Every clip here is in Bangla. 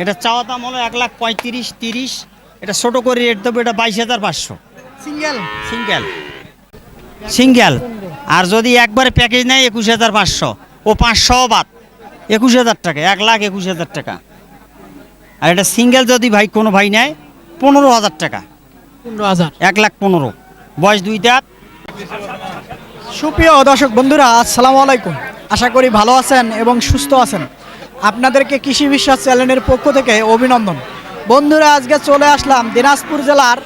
এটা চাওয়া দাম হলো এক লাখ পঁয়ত্রিশ তিরিশ। এটা ছোট করে রেট দেবো এটা বাইশ হাজার পাঁচশো। সিঙ্গেল সিঙ্গেল সিঙ্গেল আর যদি একবারে প্যাকেজ নেয় একুশ হাজার পাঁচশো। ও পাঁচশো বাদ। একুশ হাজার টাকা এক লাখ একুশ হাজার টাকা। আর এটা সিঙ্গেল যদি ভাই কোনো ভাই নেয় পনেরো হাজার টাকা। পনেরো হাজার। এক লাখ পনেরো। বয়স দুই দাঁত সুপ্রিয় দর্শক বন্ধুরা আসসালামু আলাইকুম। আশা করি ভালো আছেন এবং সুস্থ আছেন। আপনাদেরকে কৃষি বিশ্বাস চ্যানেলের পক্ষ থেকে অভিনন্দন। বন্ধুরা, আজকে চলে আসলাম দিনাজপুর জেলার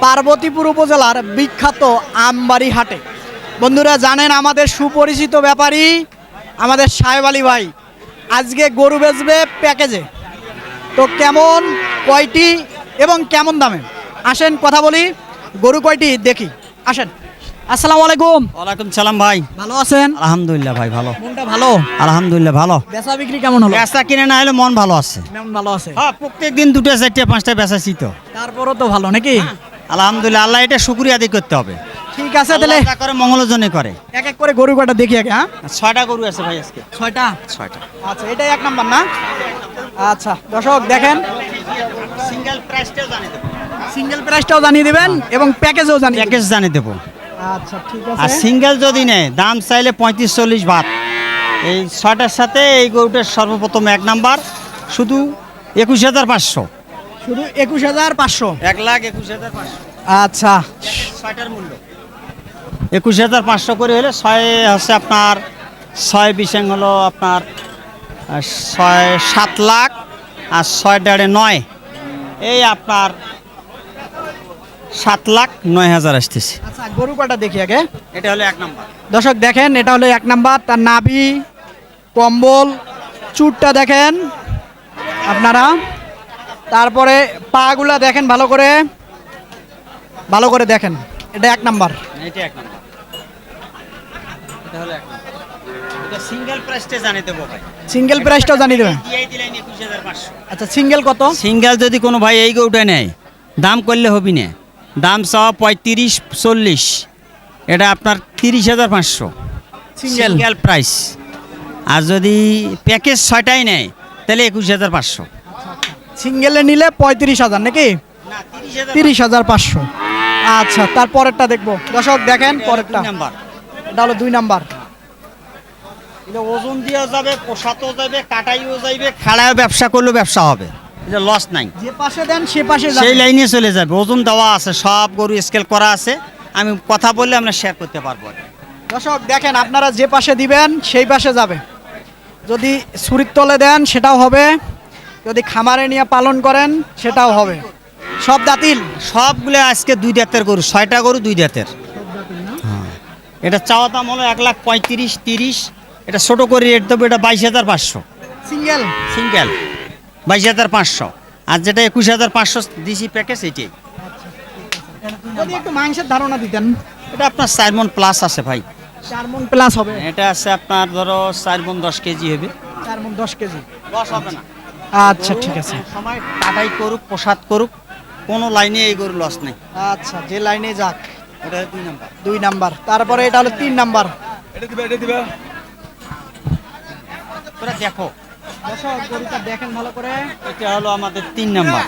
পার্বতীপুর উপজেলার বিখ্যাত আমবাড়ি হাটে। বন্ধুরা, জানেন আমাদের সুপরিচিত ব্যাপারী, আমাদের সাহেব আলী ভাই। আজকে গরু বেচবে প্যাকেজে। তো কেমন, কয়টি এবং কেমন দামে? আসেন, কথা বলি। গরু কয়টি দেখি। আসেন। আসসালামু আলাইকুম। ওয়ালাইকুম সালাম ভাই। ভালো আছেন? আলহামদুলিল্লাহ ভাই ভালো। মনটা ভালো? আলহামদুলিল্লাহ ভালো। বেচা বিক্রি কেমন হলো? বেচা কিনে না হলে মন ভালো আছে। কেমন ভালো আছে। হ্যাঁ প্রত্যেক দিন দুটো চারটে পাঁচটা বেচাছি তো। তারপরও তো ভালো নাকি? আলহামদুলিল্লাহ আল্লাহ এটা শুক্রিয়া আদায় করতে হবে। ঠিক আছে তাহলে যা করে মঙ্গলজনে করে। এক এক করে গরু কটা দেখি আগে হ্যাঁ? ছয়টা গরু আছে ভাই আজকে। ছয়টা? ছয়টা। আচ্ছা এটাই এক নাম্বার না? আচ্ছা দর্শক দেখেন। সিঙ্গেল প্রাইসটাও জানিয়ে দেবো। সিঙ্গেল প্রাইসটাও জানিয়ে দিবেন এবং প্যাকেজও জানিয়ে প্যাকেজ জানিয়ে দেবো। আচ্ছা ঠিক আর সিঙ্গেল যদি নেয় দাম চাইলে পঁয়ত্রিশ চল্লিশ ভাত এই ছয়টার সাথে এই গরুটার সর্বপ্রথম এক নাম্বার শুধু একুশ হাজার পাঁচশো। শুধু একুশ হাজার পাঁচশো? এক লাখ একুশ হাজার পাঁচশো। আচ্ছা। ছয়টার মূল্য। একুশ হাজার পাঁচশো করে হলে ছয় হচ্ছে আপনার ছয় বিশাং হলো আপনার ছয় সাত লাখ আর ছয় দেড়ে নয়। এই আপনার সাত লাখ নয় হাজার আসতেছে। গরু কটা দেখি আগে। এটা হলো এক নাম্বার। দর্শক দেখেন এটা হলো এক নাম্বার। তার নাভি কম্বল চুটটা দেখেন আপনারা। তারপরে পাগুলা দেখেন ভালো করে। ভালো করে দেখেন এটা এক নাম্বার। এটা এক নাম্বার। এটা হলো এক নাম্বার। এটা সিঙ্গেল প্রাইসটা জানিয়ে দেবো ভাই। সিঙ্গেল প্রাইসটাও জানিয়ে দেবেন? আচ্ছা সিঙ্গেল কত? সিঙ্গেল যদি কোনো ভাই এই নেয় দাম করলে হবি না। দাম চাওয়া পঁয়ত্রিশ চল্লিশ। এটা আপনার তিরিশ হাজার পাঁচশো। সিঙ্গেল প্রাইস আর যদি প্যাকেজ ছয়টাই নেয় তাহলে একুশ হাজার পাঁচশো। সিঙ্গেলে নিলে পঁয়ত্রিশ হাজার নাকি? তিরিশ হাজার পাঁচশো। আচ্ছা তারপরেরটা দেখব। দর্শক দেখেন পরেরটা। নাম্বার। এটা হলো দুই নাম্বার। ওজন দিয়েও যাবে পোষাতেও যাবে কাটাইও যাবে খাড়ায় ব্যবসা করলেও ব্যবসা হবে। এটা লস নাই। যে পাশে দেন সে পাশে সেই লাইনে চলে যাবে। ওজন দেওয়া আছে সব গরু স্কেল করা আছে। আমি কথা বললে আমরা শেয়ার করতে পারব। দর্শক দেখেন আপনারা যে পাশে দিবেন সেই পাশে যাবে। যদি ছুরির তলে দেন সেটাও হবে। যদি খামারে নিয়ে পালন করেন সেটাও হবে। সব দাতিল সবগুলো আজকে দুই দাঁতের গরু ছয়টা গরু দুই দাঁতের হ্যাঁ। এটা চাওয়া দাম হলো এক লাখ পঁয়ত্রিশ তিরিশ। এটা ছোট করে রেট দেবো এটা বাইশ হাজার পাঁচশো। সিঙ্গেল সিঙ্গেল বাইশ হাজার পাঁচশো। আর যেটা একুশ হাজার পাঁচশো দিছি প্যাকেজ এটাই যদি একটু মাংসের ধারণা দিতেন। এটা আপনার চার মন প্লাস আছে ভাই। চার মন প্লাস হবে। এটা আছে আপনার ধরো চার মন দশ কেজি হবে। চার মন দশ কেজি। লস হবে না। আচ্ছা ঠিক আছে। সময় কাটাই করুক প্রসাদ করুক কোনো লাইনে এই গরু লস নেই। আচ্ছা যে লাইনে যাক। এটা দুই নাম্বার দুই নাম্বার তারপরে এটা হলো তিন নাম্বার তোরা দেখো দর্শক গরুটা দেখেন ভালো করে। এটা হলো আমাদের তিন নাম্বার।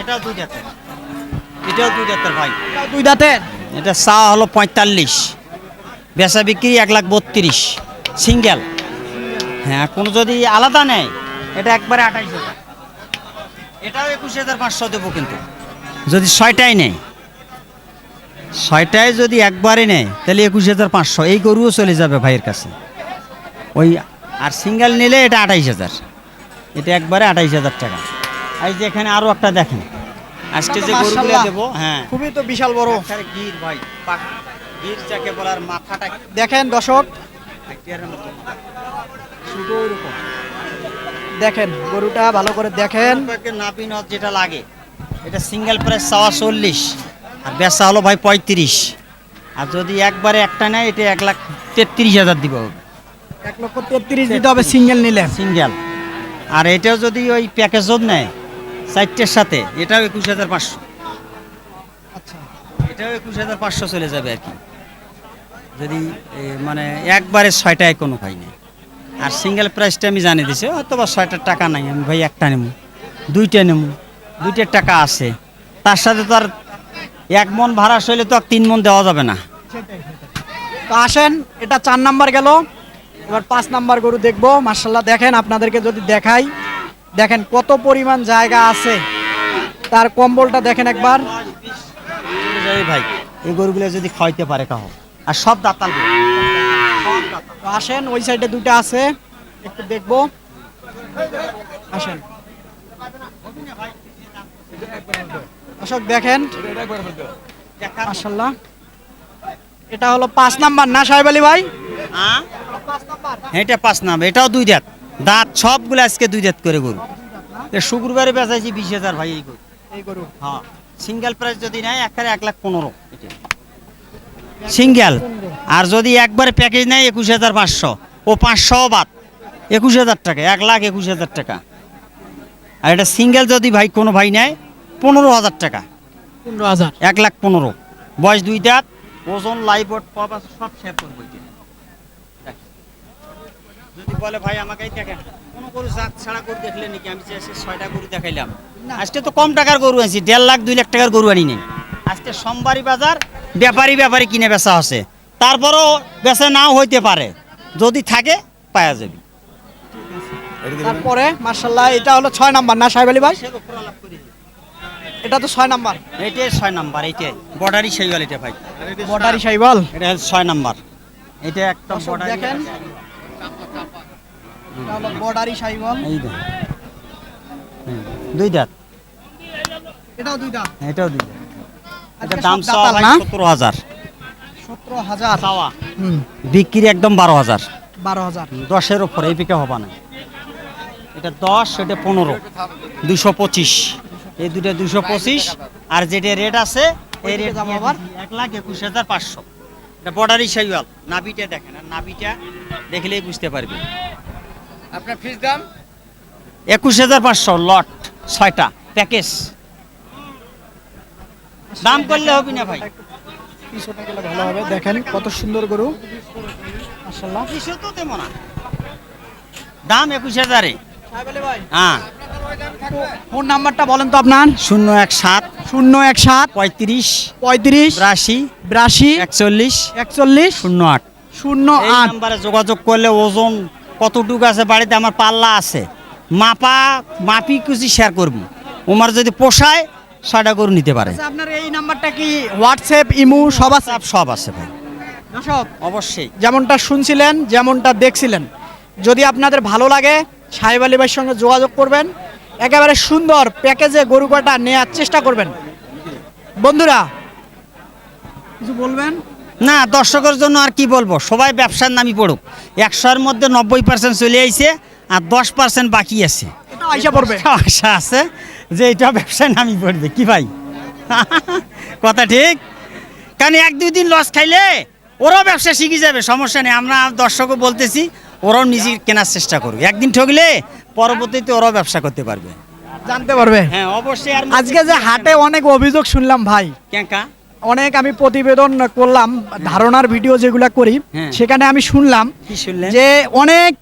এটাও দুই জাতের। এটাও দুই জাতের ভাই। দুই দাঁতের এটা চা হলো পঁয়তাল্লিশ। বেচা বিক্রি এক লাখ বত্রিশ। সিঙ্গেল। হ্যাঁ কোনো যদি আলাদা নেয় এটা একবারে আঠাইশ হাজার। এটাও একুশ হাজার পাঁচশো দেবো কিন্তু। যদি ছয়টাই নেয় ছয়টায় যদি একবারে নেয় তাহলে একুশ হাজার পাঁচশো। এই গরুও চলে যাবে ভাইয়ের কাছে। ওই আর সিঙ্গেল নিলে এটা আঠাইশ হাজার। এটা একবারে আঠাইশ হাজার টাকা। এই যে এখানে আরও একটা দেখেন। আজকে যে গরুগুলো দেবো হ্যাঁ। খুবই তো বিশাল বড়। আরে গির ভাই গির যাকে বলার মাথাটা দেখেন দর্শক। দেখেন গরুটা ভালো করে দেখেন। নাপি নথ যেটা লাগে। এটা সিঙ্গেল প্রাইস চাওয়া চল্লিশ আর বেচা হলো ভাই পঁয়ত্রিশ। আর যদি একবারে একটা নেয় এটা এক লাখ তেত্রিশ হাজার দিব। এক লক্ষ তেত্রিশ দিতে হবে সিঙ্গেল নিলে। সিঙ্গেল। আর এটাও যদি ওই প্যাকেজও নেয় চারটের সাথে এটাও একুশ হাজার পাঁচশো। আচ্ছা। এটাও একুশ হাজার পাঁচশো চলে যাবে আর কি। যদি মানে একবারে ছয়টায় কোনো ভাই নেই আর সিঙ্গেল প্রাইসটা আমি জানিয়ে দিছি হয়তো বা ছয়টার টাকা নাই আমি ভাই একটা নেব দুইটা নেব দুইটার টাকা আছে। তার সাথে তো আর এক মন ভাড়া সইলে তো আর তিন মন দেওয়া যাবে না। তো আসেন এটা চার নাম্বার গেল। এবার পাঁচ নাম্বার গরু দেখব। মার্শাল্লাহ দেখেন আপনাদেরকে যদি দেখাই দেখেন কত পরিমাণ জায়গা আছে। তার কম্বলটা দেখেন একবার। ভাই এই গরুগুলো যদি খাওয়াইতে পারে কাহ। আর সব দাতাল আসেন ওই সাইডে দুটো আছে। একটু দেখব। আসেন। দর্শক দেখেন। মার্শাল্লাহ এটা হলো পাঁচ নাম্বার। না সাহেব আলী ভাই? হ্যাঁ? এটা পাঁচ নাম এটাও দুই দাঁত দাঁত সবগুলো আজকে দুই দাঁত করে গরু। শুক্রবারে বেচাইছি বিশ হাজার ভাই এই গরু। এই গরু? হ্যাঁ সিঙ্গেল প্রাইস যদি নেয় একেবারে এক লাখ পনেরো। সিঙ্গেল। আর যদি একবারে প্যাকেজ নেয় একুশ হাজার পাঁচশো। ও পাঁচশো বাদ। একুশ হাজার টাকা এক লাখ একুশ হাজার টাকা। আর এটা সিঙ্গেল যদি ভাই কোনো ভাই নেয় পনেরো হাজার টাকা। পনেরো হাজার। এক লাখ পনেরো। বয়স দুই দাঁত ওজন লাইভ সব শেয়ার করব। যদি বলে ভাই আমাকে এই দেখেন। কোনো গরু জাত ছাড়া গরু দেখলে নাকি আমি যে ছয়টা গরু দেখাইলাম। আজকে তো কম টাকার গরু আনছি দেড় লাখ দুই লাখ টাকার গরু আনি নেই আজকে সোমবারই বাজার ব্যাপারী ব্যাপারী কিনে বেচা আছে তারপরও বেচা নাও হইতে পারে। যদি থাকে পাওয়া যাবে। তারপরে মার্শাল্লাহ এটা হলো ছয় নাম্বার না সাহেব আলী ভাই? এটা তো ছয় নাম্বার। এইটাই ছয় নাম্বার এইটাই। বর্ডারি সেই এটা ভাই। বটারি সাইবল এটা ছয় নাম্বার। এটা একদম বর্ডারি দেখেন বর্ডারি সাইবল এই দেখ। দুই দাঁত। এটাও দুইটা এটাও দুই দাঁত। এটা দাম সব চাওয়া দাতাল ভাই না সতেরো হাজার। সতেরো হাজার। চাওয়া। হুম। বিক্রি একদম বারো হাজার। বারো হাজার। দশের ওপরে এই পিকে হবা না। এটা দশ এটা পনেরো। দুশো পঁচিশ। এই দুটো দুশো পঁচিশ। আর যেটা রেট আছে এই রেট যাব আবার। এক লাখ একুশ হাজার পাঁচশো। এটা বর্ডারি সাইওয়াল নাবিটা দেখেন আর নাবিটা দেখলেই বুঝতে পারবে আপনার ফিস দাম? একুশ হাজার পাঁচশো লট ছয়টা প্যাকেজ। দাম করলে হবে না ভাই। পিছনে গেলে ভালো হবে দেখেন কত সুন্দর গরু। মার্শাল্লাহ কিছু তো তেমন না। দাম একুশ হাজারে। হ্যাঁ। ফোন নাম্বারটা বলেন তো আপনার। শূন্য এক সাত শূন্য এক সাত পঁয়ত্রিশ পঁয়ত্রিশ বিরাশি বিরাশি একচল্লিশ একচল্লিশ শূন্য আট। শূন্য আট। নাম্বারে যোগাযোগ করলে ওজন কতটুকু আছে বাড়িতে আমার পাল্লা আছে। মাপা মাপি কুচি শেয়ার করব। ওমার যদি পোষায় ছয়টা গরু নিতে পারে। আচ্ছা, আপনার এই নাম্বারটা কি হোয়াটসঅ্যাপ ইমু সব আছে? সব সব আছে ভাই। দর্শক অবশ্যই। যেমনটা শুনছিলেন যেমনটা দেখছিলেন। যদি আপনাদের ভালো লাগে সাহেব আলী ভাইয়ের সঙ্গে যোগাযোগ করবেন। একেবারে সুন্দর প্যাকেজে গরু কটা নেওয়ার চেষ্টা করবেন। বন্ধুরা কিছু বলবেন? না দর্শকের জন্য আর কি বলব? সবাই ব্যবসার নামই পড়ুক। একশোর মধ্যে নব্বই পার্সেন্ট চলে আইছে আর দশ পার্সেন্ট বাকি আছে। এটা পড়বে? আশা আছে যে এটা ব্যবসায় নামি পড়বে। কি ভাই? কথা ঠিক? কারণ এক দুই দিন লস খাইলে ওরাও ব্যবসা শিখে যাবে সমস্যা নেই। আমরা দর্শকও বলতেছি ওরাও নিজে কেনার চেষ্টা করবে একদিন ঠকলে পরবর্তীতে ওরাও ব্যবসা করতে পারবে। জানতে পারবে। হ্যাঁ অবশ্যই আজকে যে হাটে অনেক অভিযোগ শুনলাম ভাই। ক্যাঁকা অনেক আমি প্রতিবেদন করলাম ধারণার ভিডিও যেগুলা করি হ্যাঁ। সেখানে আমি শুনলাম যে অনেক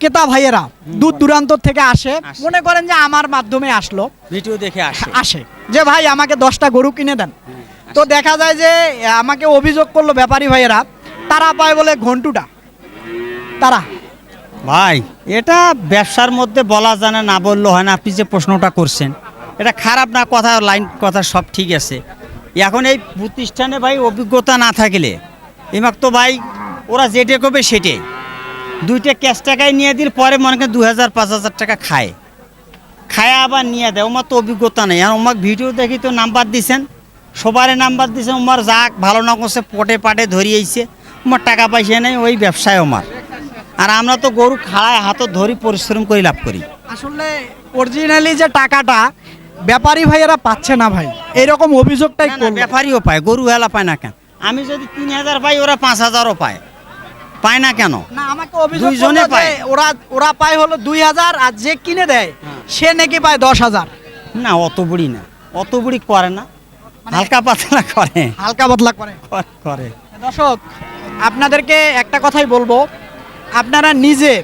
ক্রেতা ভাইয়েরা দূর দূরান্ত থেকে আসে। মনে করেন যে আমার মাধ্যমে আসলো। ভিডিও দেখে আসে। আসে। যে ভাই আমাকে দশটা গরু কিনে দেন। হ্যাঁ, তো দেখা যায় যে আমাকে অভিযোগ করল ব্যাপারী ভাইয়েরা তারা পায় বলে ঘন্টুটা। তারা। ভাই এটা ব্যবসার মধ্যে বলা জানা না বললে হয় না আপনি যে প্রশ্নটা করছেন। এটা খারাপ না কথা লাইন কথা সব ঠিক আছে। এখন এই প্রতিষ্ঠানে ভাই অভিজ্ঞতা না থাকলে এমাক তো ভাই ওরা যেটে করবে সেটে। দুইটা ক্যাশ টাকায় নিয়ে দিল পরে মনে করেন দু হাজার, পাঁচ হাজার টাকা খায়। খায় আবার নিয়ে দেয়, ওমার তো অভিজ্ঞতা নেই। আর ওমাক ভিডিও দেখি তো নাম্বার দিছেন সবারে নাম্বার দিছেন, ওমার যাক ভালো না করছে, পটে পাটে ধরিয়েছে, ওমার টাকা পয়সা নেই, ওই ব্যবসায় ওমার। আর আমরা তো গরু খাড়ায় হাতত ধরি, পরিশ্রম করে, লাভ করি। আসলে অরিজিনালি যে টাকাটা, ব্যাপারী ভাইয়েরা পাচ্ছে না ভাই। এরকম অভিযোগটাই ব্যাপারীও পায় গরু হেলা পায় না কেন? আমি যদি তিন হাজার পাই ওরা পাঁচ হাজারও পায়। পায় না কেন? না আমাকে অভিযোগ দুইজনে পায়। ওরা ওরা পায় হলো দুই হাজার আর যে কিনে দেয় হ্যাঁ। সে নাকি পায় দশ হাজার। না অত বুড়ি না। অত বুড়ি করে না। হালকা পাতলা করে। হালকা বদলা করে। করে- করে। দর্শক আপনাদেরকে একটা কথাই বলব। আপনারা নিজে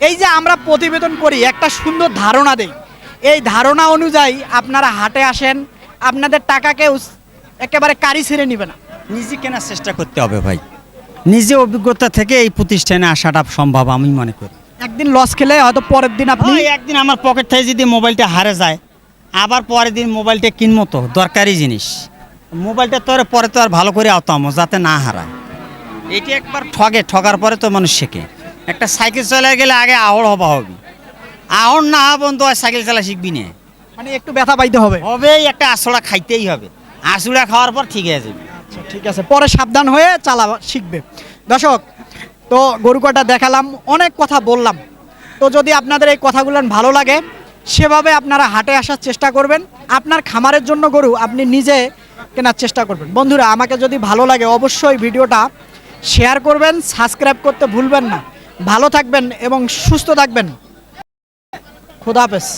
এই যে আমরা প্রতিবেদন করি একটা সুন্দর ধারণা দেই। এই ধারণা অনুযায়ী আপনারা হাটে আসেন আপনাদের টাকা কেউ একেবারে কারি ছেড়ে নিবে না। নিজে কেনার চেষ্টা করতে হবে ভাই। নিজে অভিজ্ঞতা থেকে এই প্রতিষ্ঠানে আসাটা সম্ভব আমি মনে করি। একদিন লস খেলে হয়তো পরের দিন আপনি একদিন আমার পকেট থেকে যদি মোবাইলটা হারে যায় আবার পরের দিন মোবাইলটা কিনবো তো দরকারি জিনিস। মোবাইলটা তো পরে তো আর ভালো করে আওতাম যাতে না হারায়। এটি একবার ঠগে ঠগার পরে তো মানুষ শেখে। একটা সাইকেল চালা গেলে আগে আহড় হবা হবে। আহড় না বন্ধু আর সাইকেল চালা শিখবি না। মানে একটু ব্যথা পাইতে হবে। হবেই একটা আসড়া খাইতেই হবে। আসুড়া খাওয়ার পর ঠিক আছে আচ্ছা ঠিক আছে। পরে সাবধান হয়ে চালা শিখবে। দর্শক তো গরু কটা দেখালাম অনেক কথা বললাম। তো যদি আপনাদের এই কথাগুলো ভালো লাগে সেভাবে আপনারা হাটে আসার চেষ্টা করবেন। আপনার খামারের জন্য গরু আপনি নিজে কেনার চেষ্টা করবেন। বন্ধুরা আমাকে যদি ভালো লাগে অবশ্যই ভিডিওটা শেয়ার করবেন সাবস্ক্রাইব করতে ভুলবেন না। ভালো থাকবেন এবং সুস্থ থাকবেন। খোদা হাফেজ।